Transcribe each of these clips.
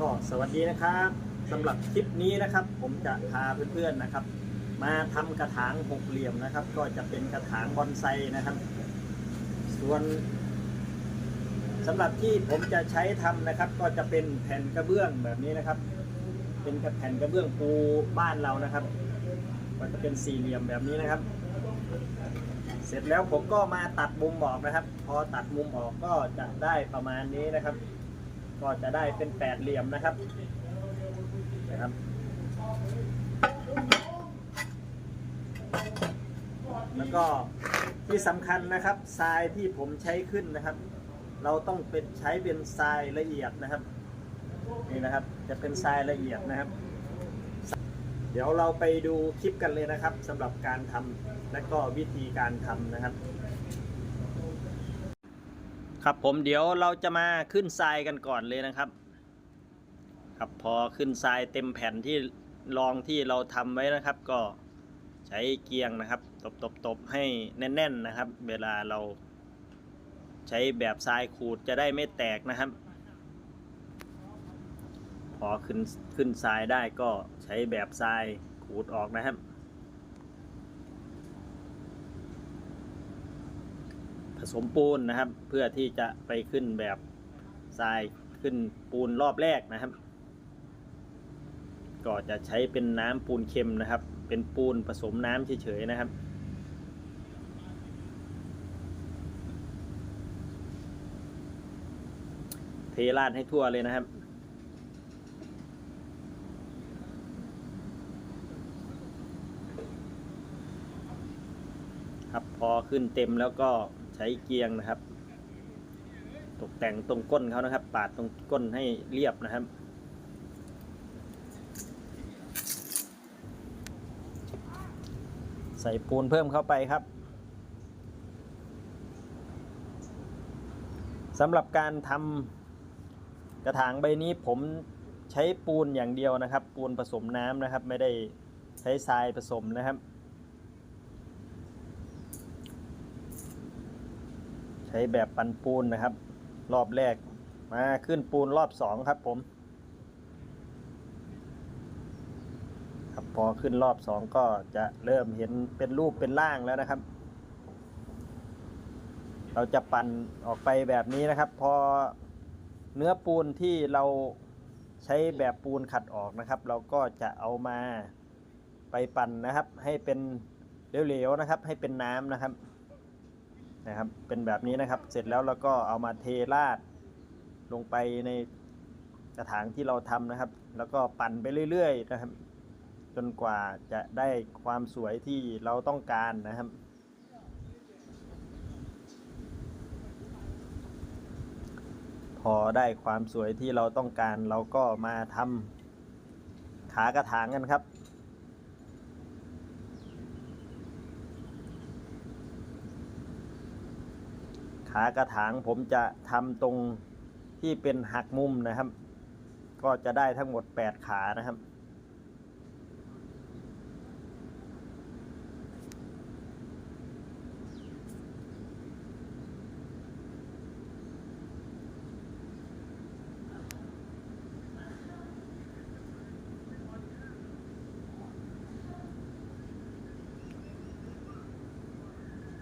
ก็สวัสดีนะครับสำหรับคลิปนี้นะครับ ผมจะพาเพื่อนๆนะครับ มาทำกระถางหกเหลี่ยมนะครับ ก็จะเป็นกระถางบอนไซนะครับ ส่วนสำหรับที่ผมจะใช้ทำนะครับ ก็จะเป็นแผ่นกระเบื้องแบบนี้นะครับ เป็นแผ่นกระเบื้องปูบ้านเรานะครับก็จะเป็นสี่เหลี่ยมแบบนี้นะครับ เสร็จแล้วผมก็มาตัดมุมออกนะครับ พอตัดมุมออกก็จะได้ประมาณนี้นะครับ ก็จะได้เป็นแปดเหลี่ยมนะครับนะครับ แล้วก็ที่สำคัญนะครับทรายที่ผมใช้ขึ้นนะครับ เราต้องเป็นใช้เป็นทรายละเอียดนะครับนี่นะครับจะเป็นทรายละเอียดนะครับ เดี๋ยวเราไปดูคลิปกันเลยนะครับสำหรับการทำและก็วิธีการทำนะครับ ครับผมเดี๋ยวเราจะมาขึ้นทรายกันก่อนเลยนะครับ ครับพอขึ้นทรายเต็มแผ่นที่รองที่เราทำไว้นะครับ ก็ใช้เกียงนะครับ ตบตบตบให้แน่น ๆนะครับ เวลาเราใช้แบบทรายขูดจะได้ไม่แตกนะครับ พอขึ้นขึ้นทรายได้ก็ใช้แบบทรายขูดออกนะครับ สมปูนนะครับ เพื่อที่จะไปขึ้นแบบทรายขึ้นปูนรอบแรกนะครับ ก็จะใช้เป็นน้ำปูนเค็มนะครับ เป็นปูนผสมน้ำเฉยๆนะครับเทราดให้ทั่วเลยนะครับ ครับพอขึ้นเต็มแล้วก็ ใช้เกียงนะครับ ตกแต่งตรงก้นเขานะครับ ปาดตรงก้นให้เรียบนะครับใส่ปูนเพิ่มเข้าไปครับสำหรับการทำกระถางใบนี้ผมใช้ปูนอย่างเดียวนะครับ ปูนผสมน้ำนะครับ ไม่ได้ใช้ทรายผสมนะครับ ช้แบบปันปูนนะครับ รอบแรกมาขึ้นปูนรอบสองครับผม ครับพอขึ้นรอบสองก็จะเริ่มเห็นเป็นรูปเป็นร่างแล้วนะครับ เราจะปั่นออกไปแบบนี้นะครับ พอเนื้อปูนที่เราใช้แบบปูนขัดออกนะครับ เราก็จะเอามาไปปั่นนะครับ ให้เป็นเหลวๆนะครับ ให้เป็นน้ำนะครับ นะครับ เป็นแบบนี้นะครับ เสร็จแล้วเราก็เอามาเทราดลงไปในกระถางที่เราทำนะครับ แล้วก็ปั่นไปเรื่อยๆนะครับ จนกว่าจะได้ความสวยที่เราต้องการนะครับพอได้ความสวยที่เราต้องการเราก็มาทำขากระถางกันครับ ขากระถางผมจะทำตรงที่เป็นหักมุมนะครับ ก็จะได้ทั้งหมด 8 ขานะครับ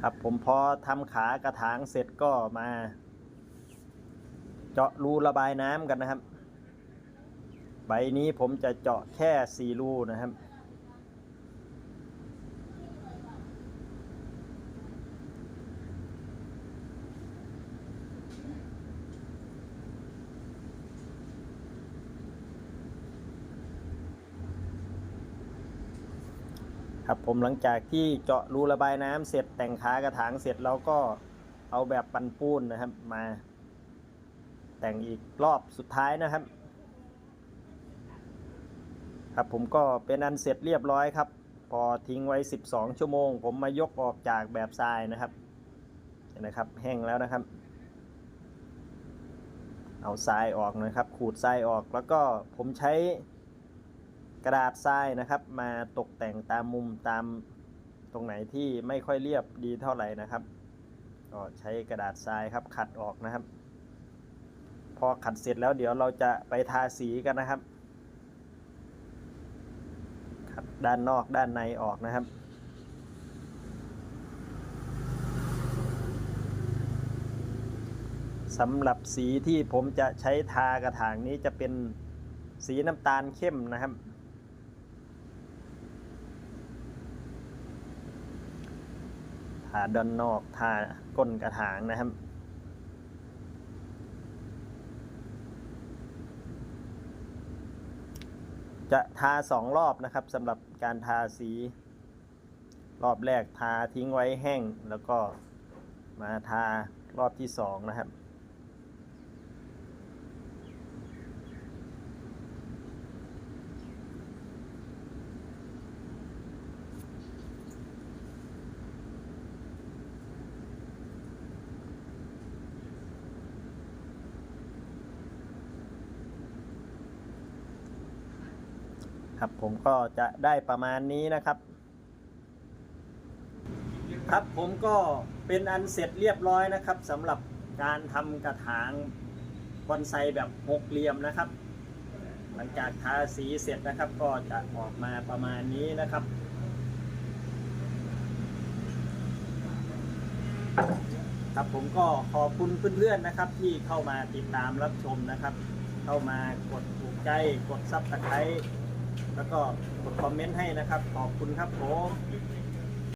ครับผมพอทำขากระถางเสร็จก็มา เจาะรูระบายน้ำกันนะครับ ใบนี้ผมจะเจาะแค่สี่รูนะครับ ผมหลังจากที่เจาะรูระบายน้ำเสร็จแต่งขากระถางเสร็จเราก็เอาแบบปันปูนนะครับ มา แต่งอีกรอบสุดท้ายนะครับ ครับผมก็เป็นอันเสร็จเรียบร้อยครับ พอทิ้งไว้ 12 ชั่วโมง ผมมายกออกจากแบบทรายนะครับเห็นนะครับแห้งแล้วนะครับ เอาทรายออกนะครับ ขูดทรายออกแล้วก็ผมใช้ กระดาษทรายนะครับ มาตกแต่งตามมุมตามตรงไหนที่ไม่ค่อยเรียบดีเท่าไหร่นะครับ ก็ใช้กระดาษทรายครับขัดออกนะครับ พอขัดเสร็จแล้วเดี๋ยวเราจะไปทาสีกันนะครับ ขัดด้านนอกด้านในออกนะครับสำหรับสีที่ผมจะใช้ทากระถางนี้จะเป็นสีน้ำตาลเข้มนะครับ ทาด้านนอกทาก้นกระถางนะครับ จะทาสองรอบนะครับสำหรับการทาสี รอบแรกทาทิ้งไว้แห้ง แล้วก็มาทารอบที่สองนะครับ ครับ ผมก็จะได้ประมาณนี้นะครับ ครับผมก็เป็นอันเสร็จเรียบร้อยนะครับสำหรับการทำกระถางบอนไซแบบหกเหลี่ยมนะครับ หลังจากทาสีเสร็จนะครับ ก็จะออกมาประมาณนี้นะครับครับผมก็ขอบคุณเพื่อนๆนะครับ ที่เข้ามาติดตามรับชมนะครับ เข้ามากดถูกใจกดซับสไครต์ แล้วก็กดคอมเมนต์ให้นะครับ ขอบคุณครับผม